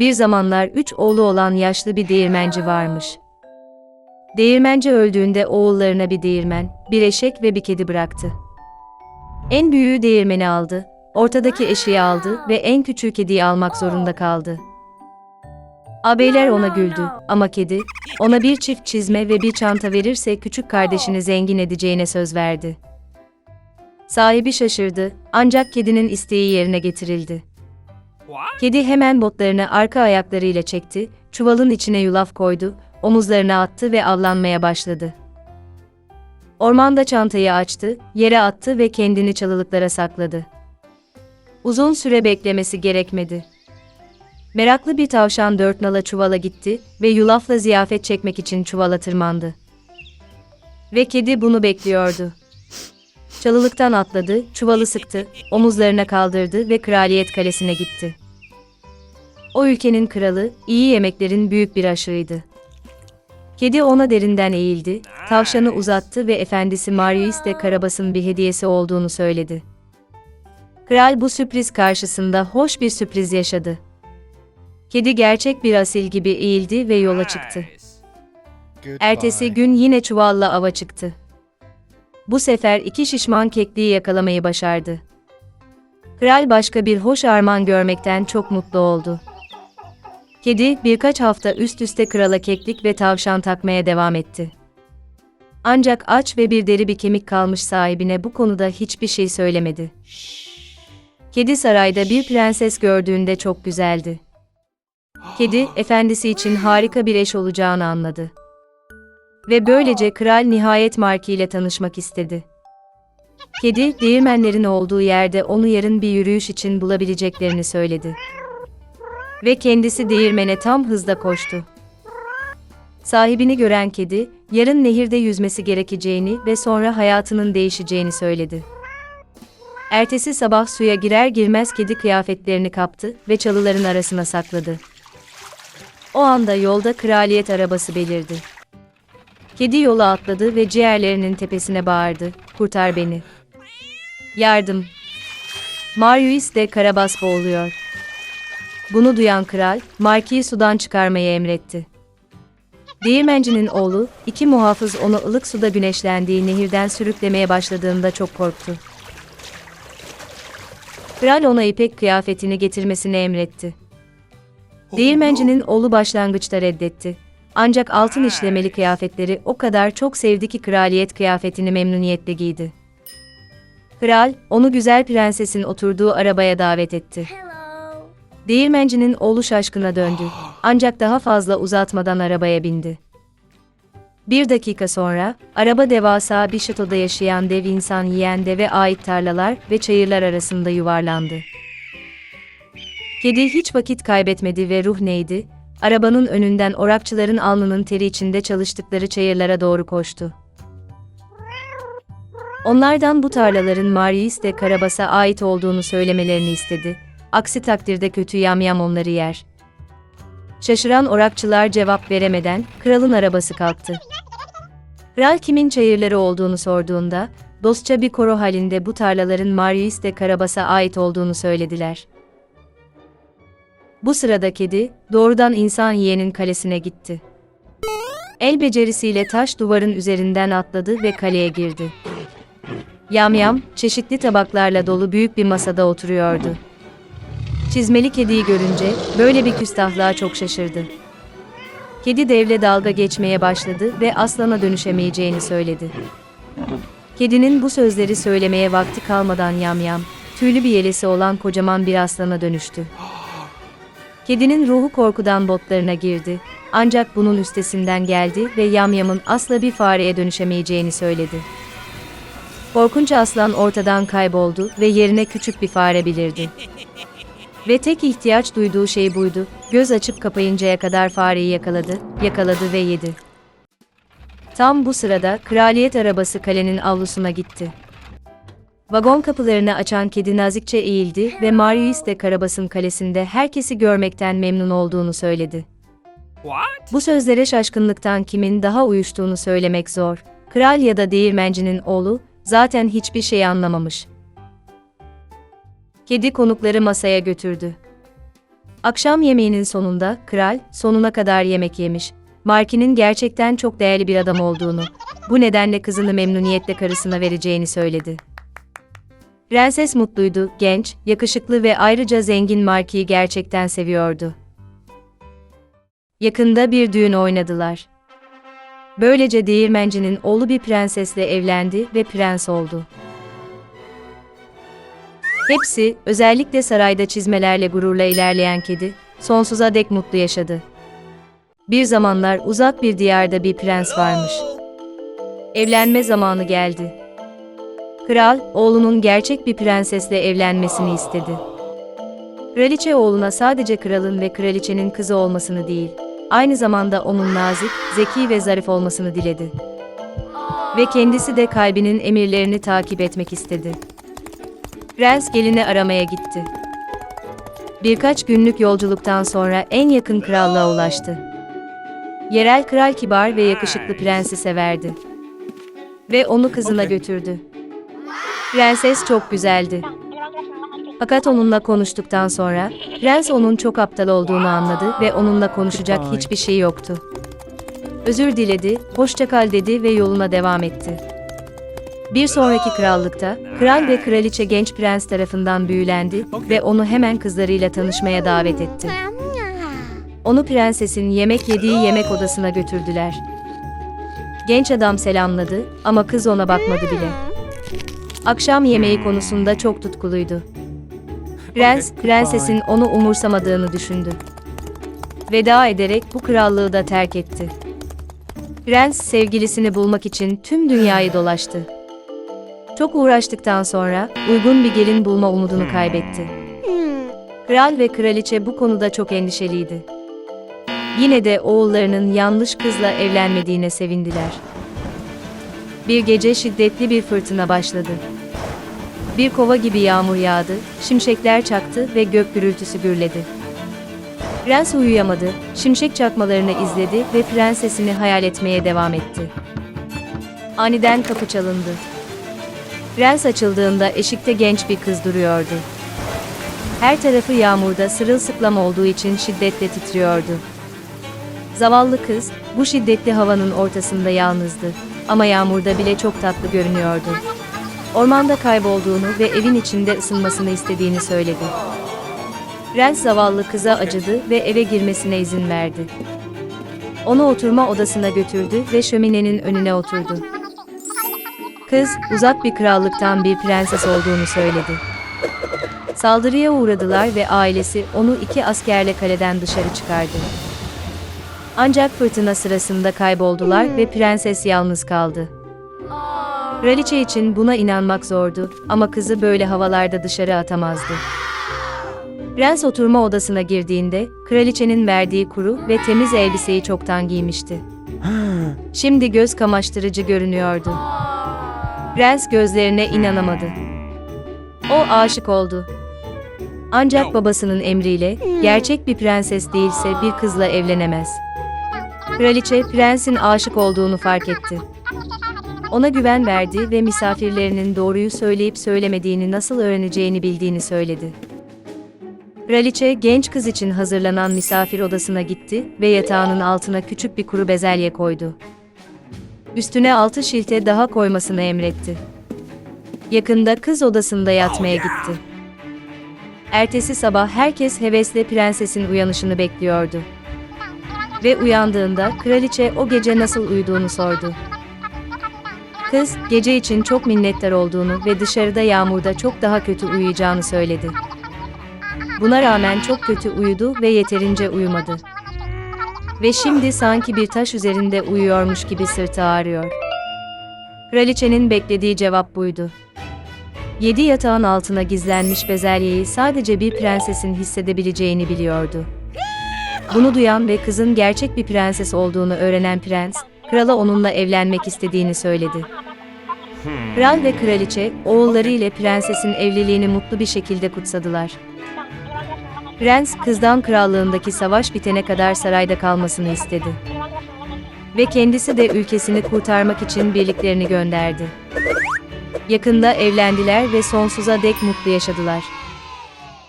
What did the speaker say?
Bir zamanlar üç oğlu olan yaşlı bir değirmenci varmış. Değirmenci öldüğünde oğullarına bir değirmen, bir eşek ve bir kedi bıraktı. En büyüğü değirmeni aldı, ortadaki eşeği aldı ve en küçüğü kediyi almak zorunda kaldı. Ağabeyler ona güldü ama kedi, ona bir çift çizme ve bir çanta verirse küçük kardeşini zengin edeceğine söz verdi. Sahibi şaşırdı ancak kedinin isteği yerine getirildi. Kedi hemen botlarını arka ayaklarıyla çekti, çuvalın içine yulaf koydu, omuzlarına attı ve avlanmaya başladı. Ormanda çantayı açtı, yere attı ve kendini çalılıklara sakladı. Uzun süre beklemesi gerekmedi. Meraklı bir tavşan dört nala çuvala gitti ve yulafla ziyafet çekmek için çuvala tırmandı. Ve kedi bunu bekliyordu. Çalılıktan atladı, çuvalı sıktı, omuzlarına kaldırdı ve kraliyet kalesine gitti. O ülkenin kralı, iyi yemeklerin büyük bir aşığıydı. Kedi ona derinden eğildi, tavşanı uzattı ve efendisi Marius de Karabas'ın bir hediyesi olduğunu söyledi. Kral bu sürpriz karşısında hoş bir sürpriz yaşadı. Kedi gerçek bir asil gibi eğildi ve yola çıktı. Ertesi gün yine çuvalla ava çıktı. Bu sefer iki şişman kekliği yakalamayı başardı. Kral başka bir hoş armağan görmekten çok mutlu oldu. Kedi birkaç hafta üst üste krala keklik ve tavşan takmaya devam etti. Ancak aç ve bir deri bir kemik kalmış sahibine bu konuda hiçbir şey söylemedi. Kedi sarayda bir prenses gördüğünde çok güzeldi. Kedi, efendisi için harika bir eş olacağını anladı. Ve böylece kral nihayet Marki ile tanışmak istedi. Kedi, değirmenlerin olduğu yerde onu yarın bir yürüyüş için bulabileceklerini söyledi. Ve kendisi değirmene tam hızla koştu. Sahibini gören kedi, yarın nehirde yüzmesi gerekeceğini ve sonra hayatının değişeceğini söyledi. Ertesi sabah suya girer girmez kedi kıyafetlerini kaptı ve çalıların arasına sakladı. O anda yolda kraliyet arabası belirdi. Kedi yola atladı ve ciğerlerinin tepesine bağırdı. Kurtar beni. Yardım. Marius de Karabas boğuluyor. Bunu duyan kral, Marki'yi sudan çıkarmayı emretti. Değirmencinin oğlu, iki muhafız onu ılık suda güneşlendiği nehirden sürüklemeye başladığında çok korktu. Kral ona ipek kıyafetini getirmesini emretti. Değirmencinin oğlu başlangıçta reddetti. Ancak altın işlemeli kıyafetleri o kadar çok sevdi ki kraliyet kıyafetini memnuniyetle giydi. Kral, onu güzel prensesin oturduğu arabaya davet etti. Değirmencinin oğlu şaşkına döndü. Ancak daha fazla uzatmadan arabaya bindi. Bir dakika sonra, araba devasa bir şatoda yaşayan dev insan yiyen deve ait tarlalar ve çayırlar arasında yuvarlandı. Kedi hiç vakit kaybetmedi ve ruh neydi? Arabanın önünden orakçıların alnının teri içinde çalıştıkları çayırlara doğru koştu. Onlardan bu tarlaların Marius de Karabas'a ait olduğunu söylemelerini istedi. Aksi takdirde kötü yamyam onları yer. Şaşıran orakçılar cevap veremeden kralın arabası kalktı. Kral kimin çayırları olduğunu sorduğunda, dostça bir koro halinde bu tarlaların Marius de Karabas'a ait olduğunu söylediler. Bu sırada kedi, doğrudan insan yiyenin kalesine gitti. El becerisiyle taş duvarın üzerinden atladı ve kaleye girdi. Yamyam, çeşitli tabaklarla dolu büyük bir masada oturuyordu. Çizmeli kediyi görünce, böyle bir küstahlığa çok şaşırdı. Kedi devle dalga geçmeye başladı ve aslana dönüşemeyeceğini söyledi. Kedinin bu sözleri söylemeye vakti kalmadan yamyam, tüylü bir yelesi olan kocaman bir aslana dönüştü. Kedinin ruhu korkudan botlarına girdi. Ancak bunun üstesinden geldi ve yamyamın asla bir fareye dönüşemeyeceğini söyledi. Korkunç aslan ortadan kayboldu ve yerine küçük bir fare belirdi. Ve tek ihtiyaç duyduğu şey buydu. Göz açıp kapayıncaya kadar fareyi yakaladı, yakaladı ve yedi. Tam bu sırada kraliyet arabası kalenin avlusuna gitti. Vagon kapılarını açan kedi nazikçe eğildi ve Marius de Karabas'ın kalesinde herkesi görmekten memnun olduğunu söyledi. What? Bu sözlere şaşkınlıktan kimin daha uyuştuğunu söylemek zor. Kral ya da değirmencinin oğlu zaten hiçbir şey anlamamış. Kedi konukları masaya götürdü. Akşam yemeğinin sonunda kral sonuna kadar yemek yemiş. Marky'nin gerçekten çok değerli bir adam olduğunu, bu nedenle kızını memnuniyetle karısına vereceğini söyledi. Prenses mutluydu, genç, yakışıklı ve ayrıca zengin Marky'yi gerçekten seviyordu. Yakında bir düğün oynadılar. Böylece değirmencinin oğlu bir prensesle evlendi ve prens oldu. Hepsi, özellikle sarayda çizmelerle gururla ilerleyen kedi, sonsuza dek mutlu yaşadı. Bir zamanlar uzak bir diyarda bir prens varmış. Evlenme zamanı geldi. Kral, oğlunun gerçek bir prensesle evlenmesini istedi. Kraliçe oğluna sadece kralın ve kraliçenin kızı olmasını değil, aynı zamanda onun nazik, zeki ve zarif olmasını diledi. Ve kendisi de kalbinin emirlerini takip etmek istedi. Prens gelini aramaya gitti. Birkaç günlük yolculuktan sonra en yakın krallığa ulaştı. Yerel kral kibar ve yakışıklı prensi severdi. Ve onu kızına götürdü. Prenses çok güzeldi. Fakat onunla konuştuktan sonra, prens onun çok aptal olduğunu anladı ve onunla konuşacak hiçbir şey yoktu. Özür diledi, hoşça kal dedi ve yoluna devam etti. Bir sonraki krallıkta, kral ve kraliçe genç prens tarafından büyülendi ve onu hemen kızlarıyla tanışmaya davet etti. Onu prensesin yemek yediği yemek odasına götürdüler. Genç adam selamladı ama kız ona bakmadı bile. Akşam yemeği konusunda çok tutkuluydu. Prens, prensesin onu umursamadığını düşündü. Veda ederek bu krallığı da terk etti. Prens sevgilisini bulmak için tüm dünyayı dolaştı. Çok uğraştıktan sonra uygun bir gelin bulma umudunu kaybetti. Kral ve kraliçe bu konuda çok endişeliydi. Yine de oğullarının yanlış kızla evlenmediğine sevindiler. Bir gece şiddetli bir fırtına başladı. Bir kova gibi yağmur yağdı, şimşekler çaktı ve gök gürültüsü gürledi. Prens uyuyamadı, şimşek çakmalarını izledi ve prensesini hayal etmeye devam etti. Aniden kapı çalındı. Prens açıldığında eşikte genç bir kız duruyordu. Her tarafı yağmurda sırılsıklam olduğu için şiddetle titriyordu. Zavallı kız, bu şiddetli havanın ortasında yalnızdı. Ama yağmurda bile çok tatlı görünüyordu. Ormanda kaybolduğunu ve evin içinde ısınmasını istediğini söyledi. Prens zavallı kıza acıdı ve eve girmesine izin verdi. Onu oturma odasına götürdü ve şöminenin önüne oturdu. Kız, uzak bir krallıktan bir prenses olduğunu söyledi. Saldırıya uğradılar ve ailesi onu iki askerle kaleden dışarı çıkardı. Ancak fırtına sırasında kayboldular ve prenses yalnız kaldı. Kraliçe için buna inanmak zordu ama kızı böyle havalarda dışarı atamazdı. Prens oturma odasına girdiğinde kraliçenin verdiği kuru ve temiz elbiseyi çoktan giymişti. Şimdi göz kamaştırıcı görünüyordu. Prens gözlerine inanamadı. O aşık oldu. Ancak babasının emriyle gerçek bir prenses değilse bir kızla evlenemez. Kraliçe prensin aşık olduğunu fark etti. Ona güven verdi ve misafirlerinin doğruyu söyleyip söylemediğini nasıl öğreneceğini bildiğini söyledi. Kraliçe genç kız için hazırlanan misafir odasına gitti ve yatağının altına küçük bir kuru bezelye koydu. Üstüne altı şilte daha koymasını emretti. Yakında kız odasında yatmaya gitti. Ertesi sabah herkes hevesle prensesin uyanışını bekliyordu. Ve uyandığında kraliçe o gece nasıl uyuduğunu sordu. Kız, gece için çok minnettar olduğunu ve dışarıda yağmurda çok daha kötü uyuyacağını söyledi. Buna rağmen çok kötü uyudu ve yeterince uyumadı. Ve şimdi sanki bir taş üzerinde uyuyormuş gibi sırtı ağrıyor. Kraliçenin beklediği cevap buydu. Yedi yatağın altına gizlenmiş bezelyeyi sadece bir prensesin hissedebileceğini biliyordu. Bunu duyan ve kızın gerçek bir prenses olduğunu öğrenen prens, krala onunla evlenmek istediğini söyledi. Kral ve kraliçe, oğulları ile prensesin evliliğini mutlu bir şekilde kutsadılar. Prens, kızdan krallığındaki savaş bitene kadar sarayda kalmasını istedi. Ve kendisi de ülkesini kurtarmak için birliklerini gönderdi. Yakında evlendiler ve sonsuza dek mutlu yaşadılar.